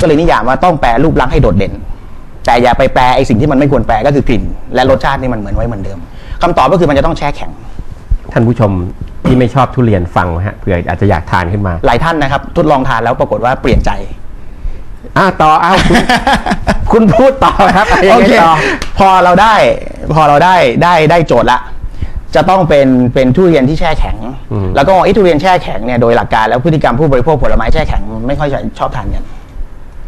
ก็เลยนิยามว่าต้องแปรรูปลักษณ์ให้โดดเด่น แต่อย่าไปแปลไอ้สิ่งที่มันไม่ควรแปลก็คือกลิ่น และรสชาตินี่มันเหมือนไว้เหมือนเดิมคำตอบก็คือมันจะต้องแช่แข็ง ท่านผู้ชมที่ไม่ชอบทุเรียนฟังนะฮะเผื่ออาจจะอยากทานขึ้นมา หลายท่านนะครับทดลองทานแล้วปรากฏว่าเปลี่ยนใจอะต่อเอาคุณคุณพูดต่อครับะยังโอไงเคต่อพอเราได้ พอเราได้ได้ได้โจทย์ละจะต้องเป็นเป็นทุเรียนที่แช่แข็งอืมแล้วก็ไอ้ทุเรียนแช่แข็งเนี่ยโดยหลักการแล้วพฤติกรรมผู้บริโภคผลไม้แช่แข็งไม่ค่อยจะชอบทานกัน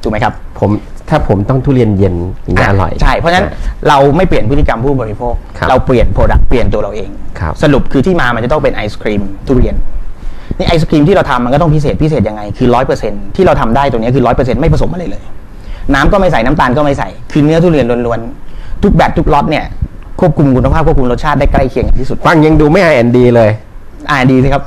ถูกไหมครับผมถ้าผมต้องทุเรียนเย็นถึงจะอร่อย ใช่เพราะฉะนั้นเราไม่เปลี่ยนพฤติกรรมผู้บริโภค ครับเราเปลี่ยนโปรดักต์เปลี่ยนตัวเราเอง ครับสรุปคือที่มามันจะต้องเป็นไอศครีมทุเรียนนี่ไอศครีมที่เราทำมันก็ต้องพิเศษพิเศษยังไงคือร้อยเปอร์เซ็นที่เราทำได้ตัวเนี้ยคือร้อยเปอร์เซ็นไม่ผสมอะไรเลย น้ำก็ไม่ใส่น้ำตาลก็ไม่ใส่ คือเนื้อทุเรียนล้วนๆทุกแบบทุกล็อตเนี่ยควบคุมคุณภาพควบคุมรสชาติได้ใกล้เคียงกันที่สุดฟังยังดูไม่ R&D เลย อ่าดีสิครับ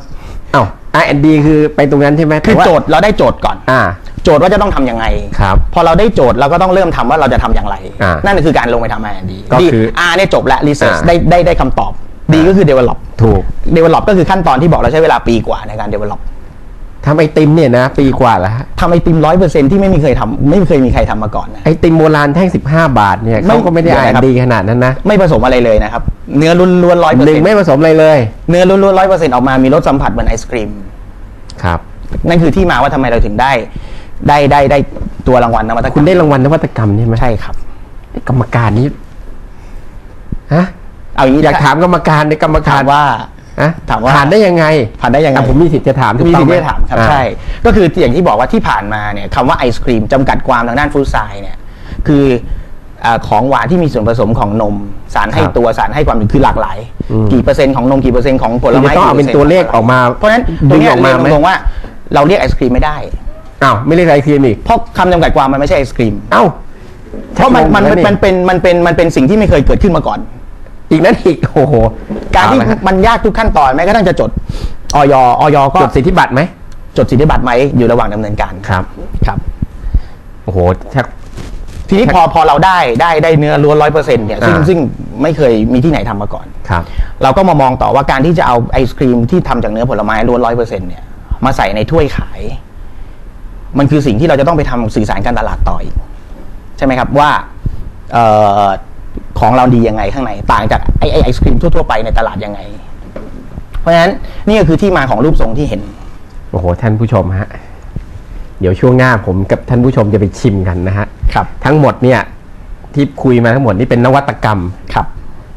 เอ้า R&D คือไปตรงนั้นใช่ไหมคือแต่ว่าโจทย์เราได้โจทย์ก่อน อ่า โจทย์ว่าจะต้องทำยังไงครับพอเราได้โจทย์เราก็ต้องเริ่มทำว่าเราจะทำอย่างไรอ่านั่นั่นคือการลงไปทำ R&D ก็คือดี R เนี่ยจบแล้ว research อ่าได้ได้ได้คำตอบดีก็คือ develop ถูก develop ก็คือขั้นตอนที่บอกเราใช้เวลาปีกว่าในการ develop ทำไอติมเนี่ยนะ ปีกว่าแล้วฮะทำไไอติมร้อยเปอร์เซ็นที่ไม่มีเคยทำไม่เคยมีใครทำมาก่อนนะไอติมโบราณแท่ง15บาทเนี่ยไม่เขาก็ไม่ได้เดี๋ยวนะครับ R&D ขนาดนั้นนะ ไม่ผสมอะไรเลยนะครับ เนื้อล้วนๆร้อยเปอร์หนึ่เซ็งนต์ไม่ผสมอะไรเลย เนื้อล้วนๆร้อยเปอร์เซ็นต์ออกมามีรสสัมผัสเหมือนไอศครีม ครับ นั่นคือที่มาว่าทำไมเราถึงได้ ได้ได้ได้ตัวรางวัลนวัตกรรมคุณได้รางวัลนวัตกรรมใช่ไหมใช่ครับไอ้กรรมการนี้ฮะเอาอย่างนี้อยากถามกรรมการในกรรมกาถารมว่า ฮะถามว่า ผ่านได้ยังไงผ่านได้ยังไง อะผมมีสิทธิ์จะถามถูกมีต้อสิงทธิ์ไหที่จะถามครับอ่ใช่ก็คืออย่างที่บอกว่าที่ผ่านมาเนี่ยคำว่าไอศครีมจำกัดความทางด้านฟรุตไซด์เนี่ย คืออ่า ของหวานที่มีส่วนผสมของนม สารให้ครับตัวสารให้ความคือหลากหลายอืมกี่เปอร์เซ็นต์ของนมกี่เปอร์เซ็นต์ของผลคุณไม้จะต้องเอาเป็นกี่ตัวเลขออกมา เพราะฉะนั้นตดึรงงเนี้ยออกมาเรียนไหมตรงๆว่าเราเรียกไอศครีมไม่ได้อ้าวไม่เรียกไอครีมอีกเพราะคำจำกัดความมันไม่ใช่ไอศครีมเอ้าเพราะมันมันชักงงแล้วมันเป็นมันเป็นมันเป็นสิ่งที่ไม่เคยเกิดขึ้นมาก่อน อีกนั้นอีกโอ้โหการที่เอละฮะมันยากทุกขั้นตอนแม้กระทั่งจะจดออยออยก็จดสิทธิบัตรไหมจดสิทธิบัตรไหมอยู่ระหว่างดำเนินการครับครับโอ้โหชัก ทีนี้พอพอเราได้ได้ได้เนื้อล้วนร้อยเปอร์เซ็นต์เนี่ยซึ่งอ่า ซึ่งไม่เคยมีที่ไหนทำมาก่อน ครับ เราก็มามองต่อว่าการที่จะเอาไอศครีมที่ทำจากเนื้อผลไม้ล้วนร้อยเปอร์เซ็นต์เนี่ยมาใส่ในถ้วยขาย มันคือสิ่งที่เราจะต้องไปทำสื่อสารการตลาดต่ออีก ใช่ไหมครับว่าเออของเราดียังไงข้างในต่างจากไอไอไอศครีมทั่วๆไปในตลาดยังไง เพราะฉะนั้นนี่ก็คือที่มาของรูปทรงที่เห็น โอ้โหท่านผู้ชมฮะ เดี๋ยวช่วงหน้าผมกับท่านผู้ชมจะไปชิมกันนะฮะครับทั้งหมดเนี่ยที่คุยมาทั้งหมดนี่เป็นนวัตกรรมครับ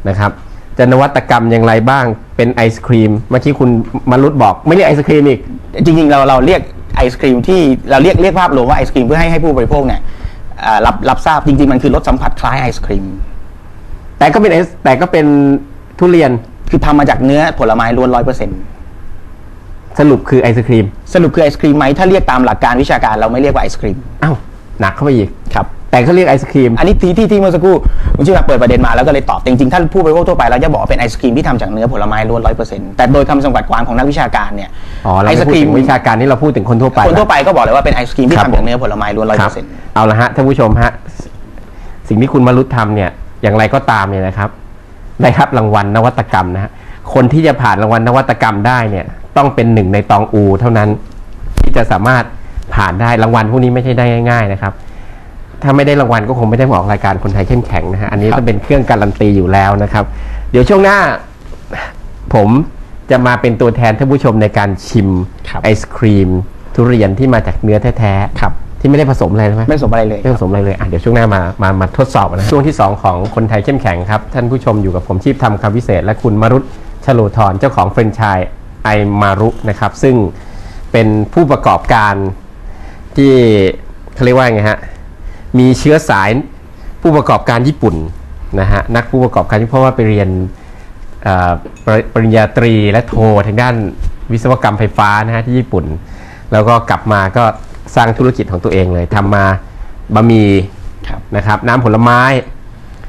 นะครับ จะนวัตกรรมอย่างไรบ้างเป็นไอศครีมเมื่อกี้คุณมารุตบอกไม่เรียกไอศครีมอีก จริง ๆ เราเราเรียกไอศครีมที่เราเรียกเรียกภาพรวมว่าไอศครีมเพื่อให้ให้ผู้บริโภคเนี่ยเอ่อรับรับทราบจริง ๆ มันคือรสสัมผัสคล้ายไอศครีมแต่ก็เป็นไอศแต่ก็เป็นทุเรียนคือทำมาจากเนื้อผลไม้ล้วนร้อยเปอร์เซ็นต์ สรุปคือไอศครีมสรุปคือไอศครีมไหมถ้าเรียกตามหลักการวิชาการเราไม่เรียกว่าไอศครีมอ้าวหนักเข้าไปอีกครับ แต่เขาเรียกไอศครีมอันนี้ที่ที่ที่เมื่อสักครู่คุณชื่อมาเปิดประเด็นมาแล้วก็เลยตอบแต่จริงๆถ้าผู้บริโภคทั่วไปเราจะบอกว่าเป็นไอศครีมที่ทำจากเนื้อผลไม้ล้วนร้อยเปอร์เซ็นต์แต่โดยคำจำกัดความของนักวิชาการเนี่ยอ๋อเราไอไม่ศพูคดรีมถึงวิชาการนี่เราพูดถึงคนทั่วไปคนทั่วไปก็บอกเลยว่าเป็นไอศครีมที่ครับทำจากเนื้อผลไม้ล้วนร้อยคเปรัอบร์เซ็นต์ เอาละฮะท่านผู้ชมฮะสิ่งที่คุณมารุตทำเนี่ย อย่างไรก็ตามเนี่ยนะครับ ได้รับรางวัลนวัตกรรมนะฮะคนที่จะผ่านรางวัลนวัตกรรมได้เนี่ย ต้องเป็นหนึ่งในตองอูเท่านั้น ที่จะสามารถผ่านได้รางวัลพวกนี้ไม่ใช่ได้ง่าย ๆ นะครับ ถ้าไม่ได้รางวัลก็คงไม่ได้มาออกรายการคนไทยเข้มแข็งนะฮะอันนี้ต้องเป็นเครื่องการันตีอยู่แล้วนะครับ เดี๋ยวช่วงหน้าผมจะมาเป็นตัวแทนท่านผู้ชมในการชิมครับไอศครีม ทุเรียนที่มาจากเนื้อแท้ๆครับที่ไม่ได้ผสมอะไรใช่ไหมไม่สมอะไรเลยไม่ผสมอะไรเลยอะเดี๋ยวช่วงหน้ามามามาทดสอบนะช่วงที่ 2 ของคนไทยเข้มแข็งครับ ท่านผู้ชมอยู่กับผมชีพทำคำวิเศษ และคุณมรุตชโลธรเจ้าของแฟรนไชส์ ไอมารุนะครับ ซึ่งเป็นผู้ประกอบการที่เขาเรียกว่าไงฮะมีเชื้อสายผู้ประกอบการญี่ปุ่นนะฮะนักผู้ประกอบการที่เพราะว่าไปเรียนเอ่อปริปริญญาตรีและโททางด้านวิศวกรรมไฟฟ้านะฮะที่ญี่ปุ่น แล้วก็กลับมาก็สร้างธุรกิจของตัวเองเลยทำมาบะหมี่ครับนะครับน้ำผลไม้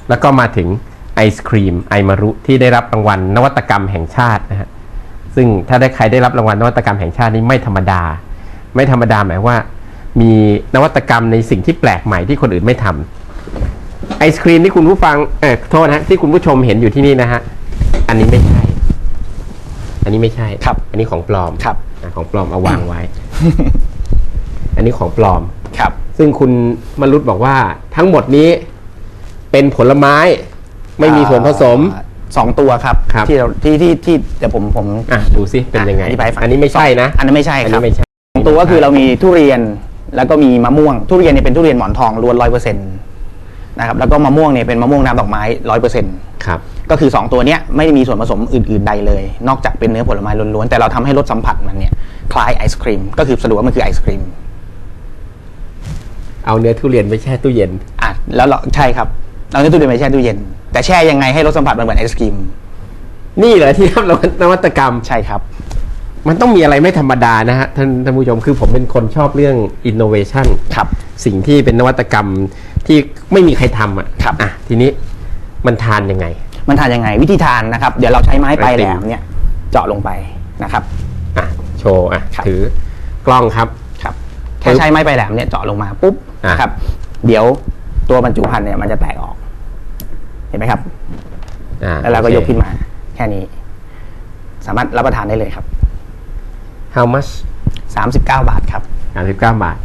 แล้วก็มาถึงไอศครีมไอมารุที่ได้รับรางวัลนวัตกรรมแห่งชาตินะฮะ ซึ่งถ้าได้ใครได้รับรางวัลนวัตกรรมแห่งชาตินี้ไม่ธรรมดา ไม่ธรรมดาหมายว่า มีนวัตกรรมในสิ่งที่แปลกใหม่ที่คนอื่นไม่ทำไอศครีมที่คุณผู้ฟังเออโทษนะฮะที่คุณผู้ชมเห็นอยู่ที่นี่นะฮะอันนี้ไม่ใช่ อันนี้ไม่ใช่ครับ อันนี้ของปลอมครับอะของปลอมเอาวางไว้ อันนี้ของปลอมครับ ซึ่งคุณมรุตบอกว่าทั้งหมดนี้เป็นผลไม้ไม่มีส่วนผสมอ่า สองตัวครับครับ ที่เราที่ที่ที่เดี๋ยวผมผม อะดูสิเป็นยังไง อธิบายให้ฟัง อันนี้ไม่ใช่นะ อันนั้นไม่ใช่อันครันี้บไม่ใช่สองตัวก็คือเรามีทุเรียนแล้วก็มีมะม่วง ทุเรียนเนี่ยเป็นทุเรียนหมอนทองล้วนร้อยเปอร์เซ็นต์นะครับแล้วก็มะม่วงเนี่ยเป็นมะม่วงน้ำดอกไม้ร้อยเปอร์เซ็นต์ครับ ก็คือ 2 ตัวเนี้ยไม่ได้มีส่วนผสมอื่น ๆใดเลย นอกจากเป็นเนื้อผลไม้ล้วนๆแต่เราทำให้รสสัมผัสมันเนี่ยคล้ายไอศครีมก็คือสรุปว่ามันคือไอศครีมเอาเนื้อทุเรียนไปแช่ตู้เย็น อะแล้วเราใช่ครับเราเนื้อตู้เย็นไปแช่ตู้เย็น แต่แช่ยังไงให้รสสัมผัสมันเหมือนไอศครีมนี่เหรอที่ทำนวัตกรรม ใช่ครับ มันต้องมีอะไรไม่ธรรมดานะฮะท่านท่านผู้ชมคือผมเป็นคนชอบเรื่อง innovation ครับ สิ่งที่เป็นนวัตกรรมที่ไม่มีใครทำอะครับ อะทีนี้มันทานยังไง มันทานยังไง วิธีทานนะครับ เดี๋ยวเราใช้ไม้ปลายไอแหติลมมเนี่ยเจาะลงไปนะครับ อะโชว์อะครับ ถือกล้องครับ ครับแค่ใช้ไม้ปลายแหลมเนี่ยเจาะลงมาปุ๊บอะ นะครับ เดี๋ยวตัวบรรจุภัณฑ์เนี่ยมันจะแตกออก เห็นไหมครับอ่าแล้วเราก็โอค ยกขึ้นมา แค่นี้ สามารถรับประทานได้เลยครับ how much 39 บาทครับ 39 บาท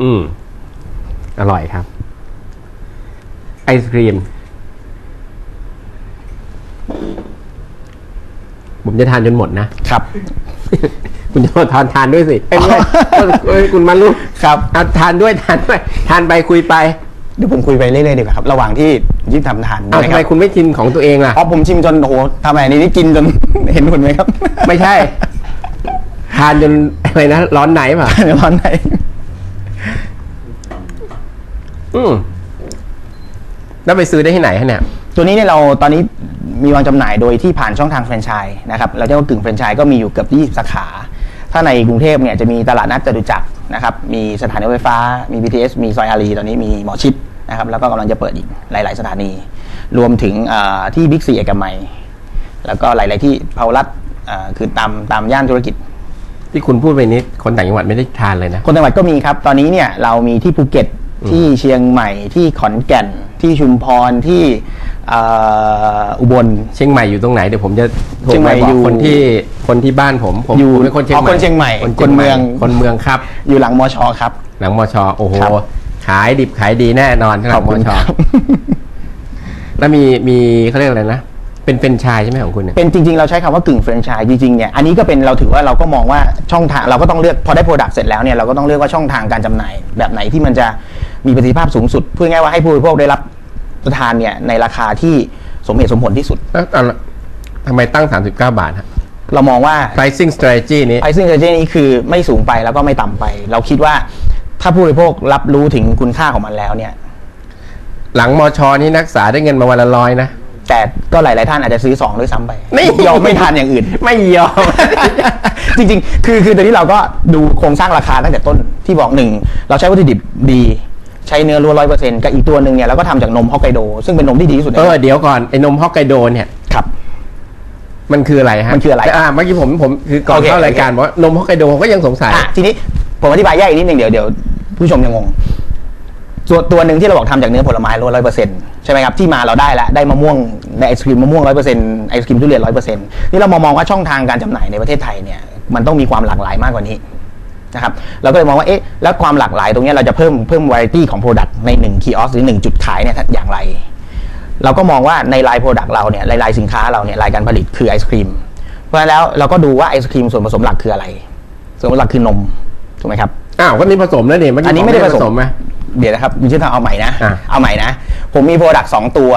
อืม อร่อยครับ ไอศครีม ผมจะทานจนหมดนะ ครับ คุณจะทานทานด้วยสิเอ้ยไม่ใช่เอ้ยคุณมาลุครับ เอาทานด้วยทานด้วยทานไปคุยไปเดี๋ยวผมคุยไปเรื่อยๆดีกว่าครับ ระหว่างที่ยิ่ทำทานเอานะทำคไมรับคุณไม่ชิมของตัวเองล่ะ อ๋อผมชิมจนโอ้โหทำไมอันนี้นี่กินจน เห็นผลไหมครับไม่ใช่ ทานจนอะไรนะร้อนไหนป่ะเดี๋ยวตอนไหนอืมแล้วไปซื้อได้ที่ไหนฮะเนี่ย ตัวนี้เนี่ยเราตอนนี้มีวางจำหน่ายโดยที่ผ่านช่องทางแฟรนไชส์นะครับเราเรียกว่ากึ่งแฟรนไชส์ก็มีอยู่เกือบ20สาขา ถ้าในกรุงเทพเนี่ยจะมีตลาดนัดจตุจักรนะครับมีสถานีรถไฟฟ้า มี BTS มีซอยอารีตอนนี้มีหมอชิดนะครับแล้วก็กำลังจะเปิดอีกหลาย ๆ สถานี รวมถึงเอ่อที่บิ๊กซีเอกมัย แล้วก็หลาย ๆ ที่พาวรัตเอ่อคือตามตามย่านธุรกิจ ที่คุณพูดไปนี้คนต่างจังหวัดไม่ได้ทานเลยนะ คนจังหวัดก็มีครับ ตอนนี้เนี่ยเรามีที่ภูเก็ต ที่เชียงใหม่ที่ขอนแก่นที่ชุมพรที่เอ่ออุบล เชียงใหม่อยู่ตรงไหนเดี๋ยวผมจะโทรเชียงใหไปม่บออยู่กคนที่คนที่บ้านผมผมอยู่ผมเป็นคนเชียงอ๋อใหม่คนเชียงใหม่คนคนเมือง คนเมืองครับ อยู่หลังมอชอครับ หลังมชโอ้โหครับ ขายดิบขายดีแน่นอนสำหรับมชแล้วมีมีเขาเรียกอะไรนะ เป็นเป็นไชายใช่ไหมของคุณเนี่ย เป็นจริง ๆ เราใช้คำว่ากึ่งแฟรนไชส์จริงๆเนี่ยอันนี้ก็เป็นเราถือว่าเราก็มองว่าช่องทางเราก็ต้องเลือกพอได้โปรดักต์เสร็จแล้วเนี่ยเราก็ต้องเลือกว่าช่องทางการจำหน่ายแบบไหนที่มันจะ มีประสิทธิภาพสูงสุดพูดง่ายๆว่าให้ผู้บริโภคได้รับประทานเนี่ยในราคาที่สมเหตุสมผลที่สุด แล้วเอาละทำไมตั้ง 39 บาทฮะ เรามองว่า pricing strategy นี้ไอซึ่งเจนี้คือไม่สูงไปแล้วก็ไม่ต่ำไป เราคิดว่าถ้าผู้บริโภครับรู้ถึงคุณค่าของมันแล้วเนี่ย หลังมชนี่นักศึกษาได้เงินมาวันละร้อยนะ แต่ก็หลาย ๆ ท่านอาจจะซื้อสองด้วยซ้ำไปไม่ ยอมไม่ทานอย่างอื่น ไม่ยอม จริง ๆ คือคือตอนนี้เราก็ดูโครงสร้างราคาตั้งแต่ต้นที่บอกหนึ่งเราใช้วัตถุดิบดี ใช้เนื้อล้วนร้อยเปอร์เซ็นต์กับอีกตัวหนึ่งเนี่ยเราก็ทำจากนมฮอกไกโดซึ่งเป็นนมที่ดีที่สุดในเอโลอกเดี๋ยวก่อนไอ้นมฮอกไกโดเนี่ย ครับ มันคืออะไรฮะมันคืออะไรอ่าเมื่อกี้ผมผมคือก่อนโอเคเข้ารายการบอกว่านมฮอกไกโดผมก็ยังสงสัย อะทีนี้ผมอธิบายแยกอีกนิดหนึ่งเดี๋ยวเดี๋ยวผู้ชมจะงงตัวตัวหนึ่งที่เราบอกทำจากเนื้อผลไม้ร้อยเปอร์เซ็นต์ใช่ไหมครับที่มาเราได้แล้วได้มะม่วงได้ไอศครีมมะม่วงร้อยเปอร์เซ็นต์ไอศครีมทุเรียนร้อยเปอร์เซ็นต์นี่เรามามองว่าช่องทางการจำหน่ายในประเทศไทยเนี่ยมันต้องมีความหลากหลายมากกว่านี้ นะครับเราก็เลยมองว่าเอ๊ะแล้วความหลากหลายตรงเนี้ยเราจะเพิ่มเพิ่มวาไรตี้ของโปรดักต์ในหนึ่งคีออสหรือหนึ่งจุดขายเนี่ยอย่างไร เราก็มองว่าในไลน์โปรดักต์เราเนี่ยลายๆสินค้าเราเนี่ยรายการผลิตคือไอศครีมเพราะฉะนั้นแล้วเราก็ดูว่าไอศครีมส่วนผสมหลักคืออะไร ส่วนผสมหลักคือนมถูกไหมครับอ้าวก็นี่ผสมแล้วเนี่ยเมื่อกี้อันนี้ไม่ได้ผสมไหมเดี๋ยวนะครับคุณชื่อทางเอาใหม่นะอะเอาใหม่นะ ผมมีโปรดักต์สองตัว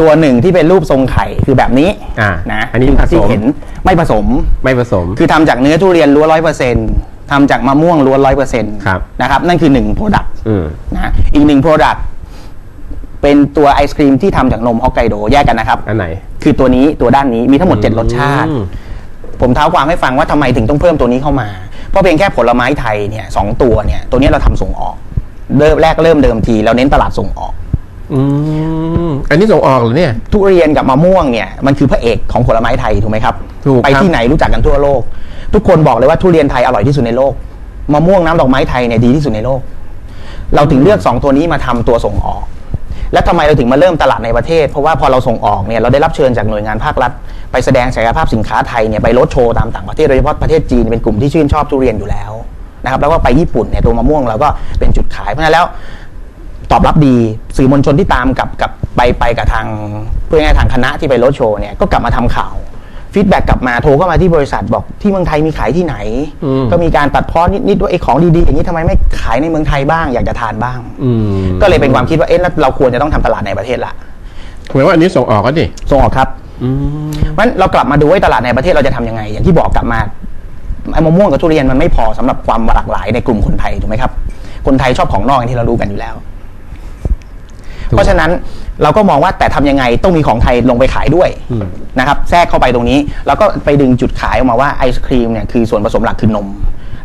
ตัวหนึ่งที่เป็นรูปทรงไข่คือแบบนี้อ่านะอันนี้ผสที่มเห็นไม่ผสมไม่ผสม คือทำจากเนื้อทุเรียนล้วนร้อยเปอร์เซ็นต์ ทำจากมะม่วงล้วนร้อยเปอร์เซ็นต์ครับ นะครับ นั่นคือหนึ่งโปรดักต์อืม นะอีกหนึ่งโปรดักต์เป็นตัวไอศครีมที่ทำจากนมฮอกไกโดแยกกันนะครับ อันไหนคือตัวนี้ตัวด้านนี้มีทั้งหมดเจ็ดรสชาติ อืม ผมเท้าความให้ฟังว่าทำไมถึงต้องเพิ่มตัวนี้เข้ามา เพราะเพียงแค่ผลไม้ไทยเนี่ยสองตัวเนี่ย ตัวนี้เราทำส่งออก เริ่มแรกเริ่มเดิมที เราเน้นตลาดส่งออก อืมอันนี้ส่งออกเหรอเนี่ย ทุเรียนกับมะม่วงเนี่ยมันคือพระเอกของผลไม้ไทยถูกไหมครับ ถูกไปครับที่ไหนรู้จักกันทั่วโลก ทุกคนบอกเลยว่าทุเรียนไทยอร่อยที่สุดในโลกมะม่วงน้ำดอกไม้ไทยเนี่ยดีที่สุดในโลก เราถึงเลือกสองตัวนี้มาทำตัวส่งออก แล้วทำไมเราถึงมาเริ่มตลาดในประเทศ เพราะว่าพอเราส่งออกเนี่ยเราได้รับเชิญจากหน่วยงานภาครัฐ ไปแสดงศักยภาพสินค้าไทยเนี่ยไปรถโชว์ตามต่างประเทศโดยเฉพาะประเทศจีนเป็นกลุ่มที่ชื่นชอบทุเรียนอยู่แล้วนะครับแล้วก็ไปญี่ปุ่นเนี่ยตัวมะม่วงเราก็เป็นจุดขายเพราะฉะนั้นแล้วตอบรับดีสื่อมวลชนที่ตามกับกับไปไปกับทางเพื่อนทางคณะที่ไปรถโชว์เนี่ยก็กลับมาทำข่าว ฟีดแบ็กกลับมาโทรเข้ามาที่บริษัทบอกที่เมืองไทยมีขายที่ไหน อืม ก็มีการตัดเพ้อนิดๆว่าไอ้ของดีๆอย่างนี้ทำไมไม่ขายในเมืองไทยบ้างอยากจะทานบ้าง อืมก็เลยเป็นความคิดว่าเอ๊ะแล้วเราควรจะต้องทำตลาดในประเทศละหมายว่าอันนี้ส่งออกก็ดิส่งออกครับ อืม เพราะฉะนั้นเรากลับมาดูว่าตลาดในประเทศเราจะทำยังไง อย่างที่บอกกลับมาไอ้มะม่วงกับทุเรียนมันไม่พอสำหรับความหลากหลายในกลุ่มคนไทยถูกไหมครับ คนไทยชอบของนอกอย่างที่เรารู้กันอยู่แล้วถูกเพราะฉะนั้น เราก็มองว่าแต่ทำยังไงต้องมีของไทยลงไปขายด้วยอืมนะครับแทรกเข้าไปตรงนี้ แล้วก็ไปดึงจุดขายออกมาว่าไอศครีมเนี่ยคือส่วนผสมหลักคือนม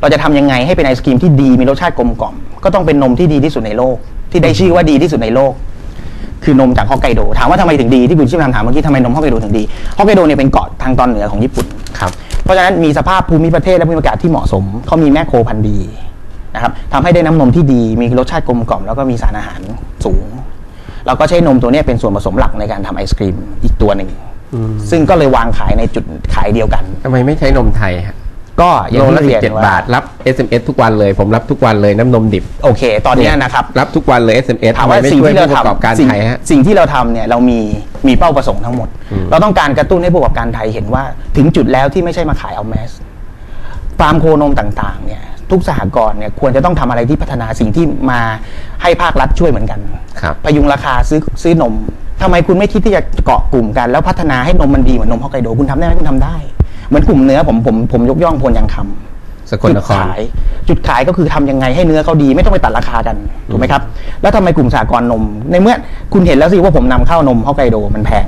เราจะทำยังไงให้เป็นไอศครีมที่ดีมีรสชาติกลมกล่อม ก็ต้องเป็นนมที่ดีที่สุดในโลก ที่ได้ชื่อว่าดีที่สุดในโลก คือนมจากฮอกไกโดถามว่าทำไมถึงดีที่คุณชิมถามถามเมื่อกี้ทำไมนมฮอกไกโดถึงดีฮอกไกโดเนี่ยเป็นเกาะทางตอนเหนือของญี่ปุ่นครับเพราะฉะนั้นมีสภาพภูมิประเทศและภูมิอากาศที่เหมาะสมเขามีแม่โคพันธุ์ดีนะครับทำให้ได้น้ำนมที่ดีมีรสชาติกลมกล่อมแล้วก็มีสารอาหารสูง เราก็ใช้นมตัวเนี้ยเป็นส่วนผสมหลักในการทำไอศครีมอีกตัวหนึ่งอืมซึ่งก็เลยวางขายในจุดขายเดียวกันทำไมไม่ใช้นมไทยฮะก็อย่าโลงที่ละเรีสิยนบเจ็ดว่บาทรับ SMS ทุกวันเลยผมรับทุกวันเลยน้ำนมดิบ โอเค ตอนเนี้ยนะครับ รับทุกวันเลย SMS ถามทำไมว่าไม่สิ่งช่วยที่เราผู้ประกอบการทำสิ่งไทยฮะสิ่งที่เราทำเนี่ยเรามีมีเป้าประสงค์ทั้งหมดอืมเราต้องการกระตุ้นให้ผู้ประกอบการไทยเห็นว่า ถึงจุดแล้วที่ไม่ใช่มาขายเอาแมสฟาร์มโคนมต่าง ๆ เนี่ย ทุกสหกรณ์เนี่ยควรจะต้องทำอะไรที่พัฒนาสิ่งที่มาให้ภาครัฐช่วยเหมือนกันครับพยุงราคาซื้อซื้อนมทำไมคุณไม่คิดที่จะเกาะกลุ่มกัน แล้วพัฒนาให้นมมันดีเหมือนนมฮอกไกโดคุณทำได้ไหมคุณทำได้ เหมือนกลุ่มเนื้อผมผมผมยกย่องพลยังคำสกลจุนดครขายจุดขายก็คือทำยังไงให้เนื้อเขาดีไม่ต้องไปตัดราคากันถูกไหมครับ แล้วทำไมกลุ่มสากรณ์นม ในเมื่อคุณเห็นแล้วสิว่าผมนำเข้านมฮอกไกโดมันแพง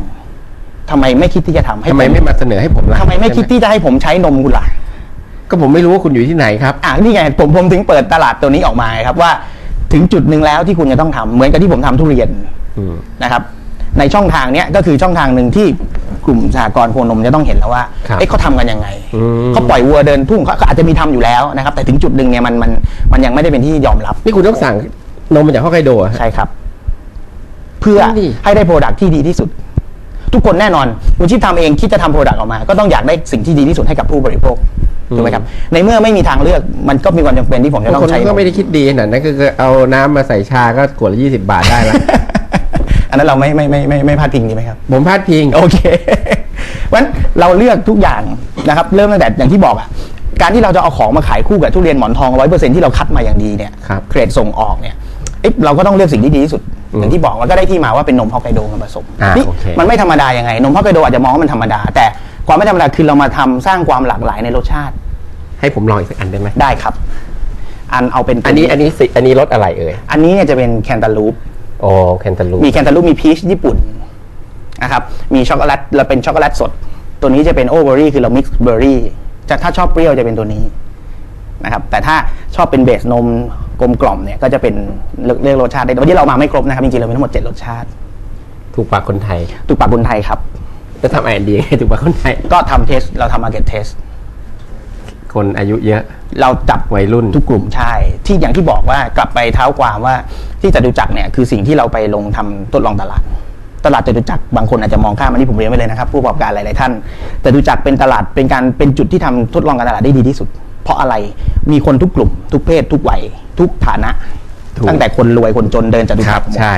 ทำไมไม่คิดที่จะทำให้ทำไมผไม่มาเสนอให้ผมล่ะทำไมไม่คิดใช่หที่จะให้ผมใช้นมคุณล่ะ ก็ผมไม่รู้ว่าคุณอยู่ที่ไหนครับ อะนี่ไงผมผมถึงเปิดตลาดตัวนี้ออกมาไงครับว่าถึงจุดหนึ่งแล้วที่คุณจะต้องทำเหมือนกับที่ผมทำทุเรียนอืมนะครับ ในช่องทางเนี้ยก็คือช่องทางหนึ่งที่กลุ่มสหกรณ์โคนมจะต้องเห็นแล้วว่าครับเอ๊ะเขาทำกันยังไงอืมเขาปล่อยวัวเดินทุ่งเขาเขาอาจจะมีทำอยู่แล้วนะครับ แต่ถึงจุดหนึ่งเนี่ยมันมันมันยังไม่ได้เป็นที่ยอมรับนี่คุณต้องสั่งนมมาจากฮอกไกโดอะฮะใช่ครับ เพื่อนั่นดิให้ได้โปรดักที่ดีที่สุด ทุกคนแน่นอนคุณชิปทำเองคิดจะทำโปรดักออกมา ก็ต้องอยากได้สิ่งที่ดีที่สุดให้กับผู้บริโภค ถูกไหมครับในเมื่อไม่มีทางเลือกมันก็มีความจำเป็นที่ผมจะบางต้องคนใช้ ก็ไม่ได้คิดดีขนาดนั้นก็คือเอาน้ำมาใส่ชาก็ขวดละยี่สิบาทได้ละ อันนั้นเราไม่ไม่ไม่ไม่ไม่พลาดพิงดีไหมครับ ผมพลาดพิง โอเค เพราะฉะนั้นเราเลือกทุกอย่างนะครับ เริ่มตั้งแต่อย่างที่บอกอะการที่เราจะเอาของมาขายคู่กับทุเรียนหมอนทองร้อยเปอร์เซ็นที่เราคัดมาอย่างดีเนี่ยครับเกรดส่งออกเนี่ยเอ๊ะเราก็ต้องเลือกสิ่งที่ดีที่สุดอืมอย่างที่บอกมันก็ได้ที่มาว่าเป็นนมฮอกไกโดมาผสมอ่านี่โอเค มันไม่ธรรมดายังไง นมฮอกไกโดอาจจะมองว่ามันธรรมดา แต่ ความไม่ธรรมดาคือเรามาทำสร้างความหลากหลายในรสชาติ ให้ผมลองอีกสักอันได้ไหมได้ครับ อันเอาเป็นอันนี้อันนี้สิอันนี้รสอะไรเอ่ยอันนี้เนี่ยจะเป็นแคนตาลูปโอ้แคนตาลูปมีแคนตาลูปมีพีชญี่ปุ่นนะครับมีช็อกโกแลตเราเป็นช็อกโกแลตสด ตัวนี้จะเป็นโอเบอรี่คือเรามิกซ์เบอร์รี่จะถ้าชอบเปรี้ยวจะเป็นตัวนี้นะครับแต่ถ้าชอบเป็นเบสนมกลมกล่อมเนี่ยก็จะเป็นเลือกเลือกรสชาติได้แต่วันนี้เรามาไม่ครบนะครับจริงๆเรามีทั้งหมด 7 รสชาติ ถูกปากคนไทยตุกปากคนไทยครับ จะทำไอดีให้ถูกปากคนไทยก็ทำเทสเราทำมาเก็ตเทสคนอายุเยอะ เราจับวัยรุ่นทุกกลุ่มใช่ ที่อย่างที่บอกว่ากลับไปเท้าความว่าที่จตุจักรเนี่ยคือสิ่งที่เราไปลงทำทดลองตลาด ตลาดจตุจักรบางคนอาจจะมองข้ามอันนี้ผมเรียนไว้เลยนะครับ ผู้ประกอบการหลายๆท่านจตุจักรเป็นตลาดเป็นการเป็นจุดที่ทำทดลองการตลาดได้ดีที่สุด เพราะอะไรมีคนทุกกลุ่ม ทุกเพศ ทุกวัยทุกฐานะถูกตั้งแต่คนรวยคนจนเดินจตุคจัรักบรหมดใช่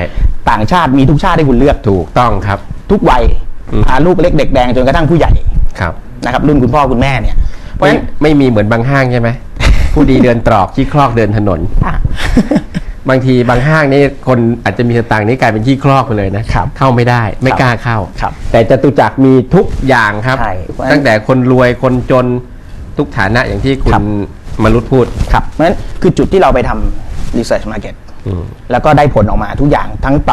ต่างชาติมีทุกชาติให้คุณเลือกถูกต้องครับ ทุกวัยอืม พาลูกเล็กเด็กแดงจนกระทั่งผู้ใหญ่ครับนะครับรุ่นคุณพ่อคุณแม่เนี่ย เพราะฉะไม่นั้นไม่มีเหมือนบางห้างใช่ไหมผู้ดีเดินตรอกขี้คลอกเดินถนนอะบางทีบางห้างนี่คนอาจจะมีสตางค์นี่กลายเป็นขี้คลอกไปเลยนะครับเข้าไม่ได้ไม่ครับกล้าเข้าครับแต่จตุจักรมีทุกอย่างครับใช่เพราะฉะนั้นตั้งแต่คนรวยคนจนทุกฐานะอย่างที่คุครัณบมรุตพูดครับเพราะฉะนั้นคือจุดที่เราไปทำ research market อืมแล้วก็ได้ผลออกมาทุกอย่างทั้งปรับ